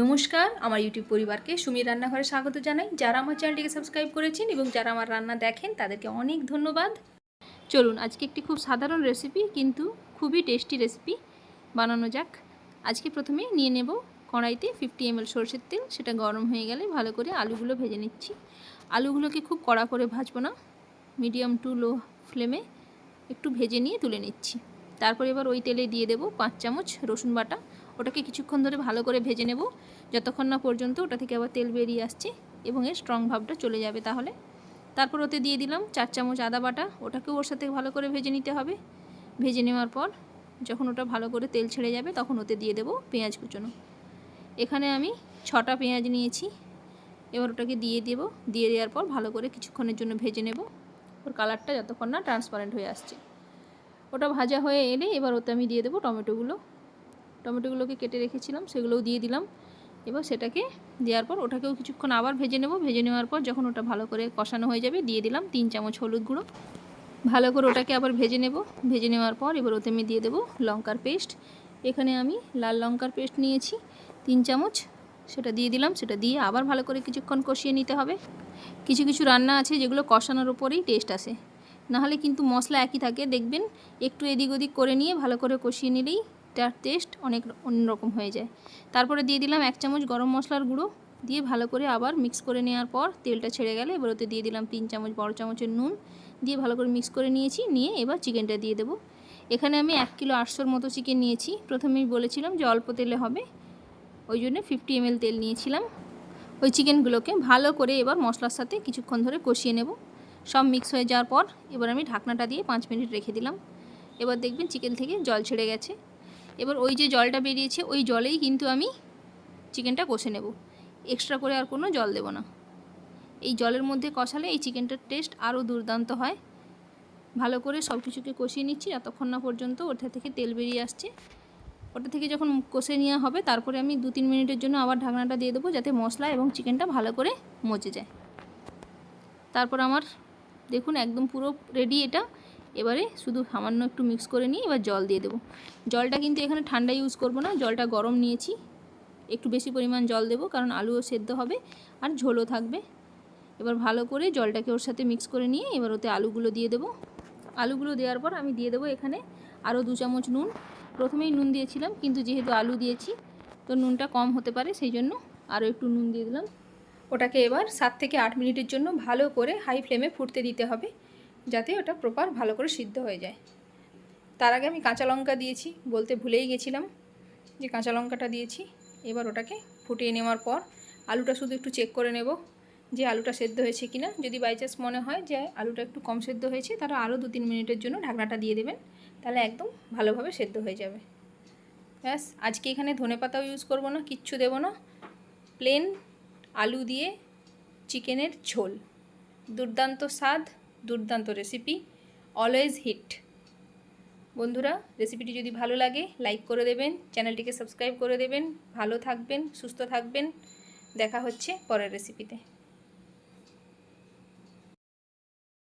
নমস্কার, আমার ইউটিউব পরিবারকে সুমির রান্নাঘরে স্বাগত জানাই। যারা আমার চ্যানেলটিকে সাবস্ক্রাইব করেছেন এবং যারা আমার রান্না দেখেন, তাদেরকে অনেক ধন্যবাদ। চলুন, আজকে একটি খুব সাধারণ রেসিপি কিন্তু খুবই টেস্টি রেসিপি বানানো যাক। আজকে প্রথমে নিয়ে নেব কড়াইতে ফিফটি এমএল সরষের তেল, সেটা গরম হয়ে গেলে ভালো করে আলুগুলো ভেজে নিচ্ছি। আলুগুলোকে খুব কড়া করে ভাজবো না মিডিয়াম টু লো ফ্লেমে একটু ভেজে নিয়ে তুলে নিচ্ছি। তারপর এবার ওই তেলে দিয়ে দেবো পাঁচ চামচ রসুন বাটা ওটাকে কিছুক্ষণ ধরে ভালো করে ভেজে নেব। যতক্ষণ না পর্যন্ত ওটা থেকে আবার তেল বেরিয়ে আসছে এবং এর স্ট্রং ভাবটা চলে যাবে তাহলে। তারপর ওতে দিয়ে দিলাম চার চামচ আদা বাটা, ওটাকেও ওর সাথে ভালো করে ভেজে নিতে হবে। ভেজে নেওয়ার পর যখন ওটা ভালো করে তেল ছেড়ে যাবে তখন ওতে দিয়ে দেবো পেঁয়াজ কুচোনো। এখানে আমি ছটা পেঁয়াজ নিয়েছি। এবার ওটাকে দিয়ে দেব। দিয়ে দেওয়ার পর ভালো করে কিছুক্ষণের জন্য ভেজে নেব। ওর কালারটা যতক্ষণ না ট্রান্সপারেন্ট হয়ে আসছে। ওটা ভাজা হয়ে এলে এবার ওতে আমি দিয়ে দেবো টমেটোগুলো। টমেটোগুলোকে কেটে রেখেছিলাম, সেগুলোও দিয়ে দিলাম। এবার সেটাকে দেওয়ার পর ওটাকেও কিছুক্ষণ আবার ভেজে নেব। ভেজে নেওয়ার পর যখন ওটা ভালো করে কষানো হয়ে যাবে, দিয়ে দিলাম তিন চামচ হলুদ গুঁড়ো। ভালো করে ওটাকে আবার ভেজে নেব। ভেজে নেওয়ার পর এবার ওতে আমি দিয়ে দেবো লঙ্কার পেস্ট। এখানে আমি লাল লঙ্কার পেস্ট নিয়েছি, তিন চামচ। সেটা দিয়ে দিলাম, সেটা দিয়ে আবার ভালো করে কিছুক্ষণ কষিয়ে নিতে হবে। কিছু কিছু রান্না আছে যেগুলো কষানোর ওপরেই টেস্ট আসে। নাহলে কিন্তু মশলা একই থাকে, দেখবেন একটু এদিক ওদিক করে নিয়ে ভালো করে কষিয়ে নিলেই তার টেস্ট অনেক অন্যরকম হয়ে যায়। তারপরে দিয়ে দিলাম এক চামচ গরম মশলার গুঁড়ো, দিয়ে ভালো করে আবার মিক্স করে নেওয়ার পর তেলটা ছেড়ে গেলে এবার ওতে দিয়ে দিলাম তিন চামচ বড় চামচের নুন, দিয়ে ভালো করে মিক্স করে নিয়েছি, নিয়ে এবার চিকেনটা দিয়ে দেবো। এখানে আমি এক কিলো আটশোর মতো চিকেন নিয়েছি। প্রথমেই বলেছিলাম যে অল্প তেলে হবে, ওই জন্য ফিফটি এমএল তেল নিয়েছিলাম। ওই চিকেনগুলোকে ভালো করে এবার মশলার সাথে কিছুক্ষণ ধরে কষিয়ে নেব। সব মিক্স হয়ে যাওয়ার পর এবার আমি ঢাকনাটা দিয়ে পাঁচ মিনিট রেখে দিলাম। এবার দেখবেন চিকেন থেকে জল ছেড়ে গেছে। এবার ওই যে জলটা বেরিয়েছে, ওই জলেই কিন্তু আমি চিকেনটা কষে নেব। এক্সট্রা করে আর কোনো জল দেব না। এই জলের মধ্যে কষালে এই চিকেনটার টেস্ট আরও দুর্দান্ত হয়। ভালো করে সব কিছুকে কষিয়ে নিচ্ছি যতক্ষণ না পর্যন্ত ওটা থেকে তেল বেরিয়ে আসছে। ওটা থেকে যখন কষে নেওয়া হবে, তারপরে আমি দু তিন মিনিটের জন্য আবার ঢাকনাটা দিয়ে দেবো যাতে মশলা এবং চিকেনটা ভালো করে মজে যায়। তারপর আমার, দেখুন একদম পুরো রেডি এটা। এবারে শুধু সামান্য একটু মিক্স করে নিয়ে এবার জল দিয়ে দেবো। জলটা কিন্তু এখানে ঠান্ডা ইউজ করব না, জলটা গরম নিয়েছি। একটু বেশি পরিমাণ জল দেবো, কারণ আলুও সেদ্ধ হবে আর ঝোলও থাকবে। এবার ভালো করে জলটাকে ওর সাথে মিক্স করে নিয়ে এবার ওতে আলুগুলো দিয়ে দেবো। আলুগুলো দেওয়ার পর আমি দিয়ে দেবো এখানে আরও দু চামচ নুন। প্রথমেই নুন দিয়েছিলাম, কিন্তু যেহেতু আলু দিয়েছি, তো নুনটা কম হতে পারে, সেই জন্য আরও একটু নুন দিয়ে দিলাম। ওটাকে এবার সাত থেকে আট মিনিটের জন্য ভালো করে হাই ফ্লেমে ফুটতে দিতে হবে। যাতে ওটা প্রপার ভালো করে সিদ্ধ হয়ে যায়। তার আগে আমি কাঁচা লঙ্কা দিয়েছি, বলতে ভুলেই গেছিলাম যে কাঁচা লঙ্কাটা দিয়েছি। এবার ওটাকে ফুটিয়ে নেওয়ার পর আলুটা শুধু একটু চেক করে নেব যে আলুটা সেদ্ধ হয়েছে কি না যদি বাই চান্স মনে হয় যে আলুটা একটু কম সেদ্ধ হয়েছে তারা আরও দু তিন মিনিটের জন্য ঢাকনাটা দিয়ে দেবেন, তাহলে একদম ভালোভাবে সেদ্ধ হয়ে যাবে। ব্যাস, আজকে এখানে ধনে পাতাও ইউজ করব না, কিচ্ছু দেব না। প্লেন আলু দিয়ে চিকেনের ঝোল। দুর্দান্ত স্বাদ। দুর্দান্ত রেসিপি অলওয়েজ হিট বন্ধুরা রেসিপিটি যদি ভালো লাগে লাইক করে দেবেন চ্যানেলটিকে সাবস্ক্রাইব করে দেবেন, ভালো থাকবেন, সুস্থ থাকবেন। দেখা হচ্ছে পরের রেসিপিতে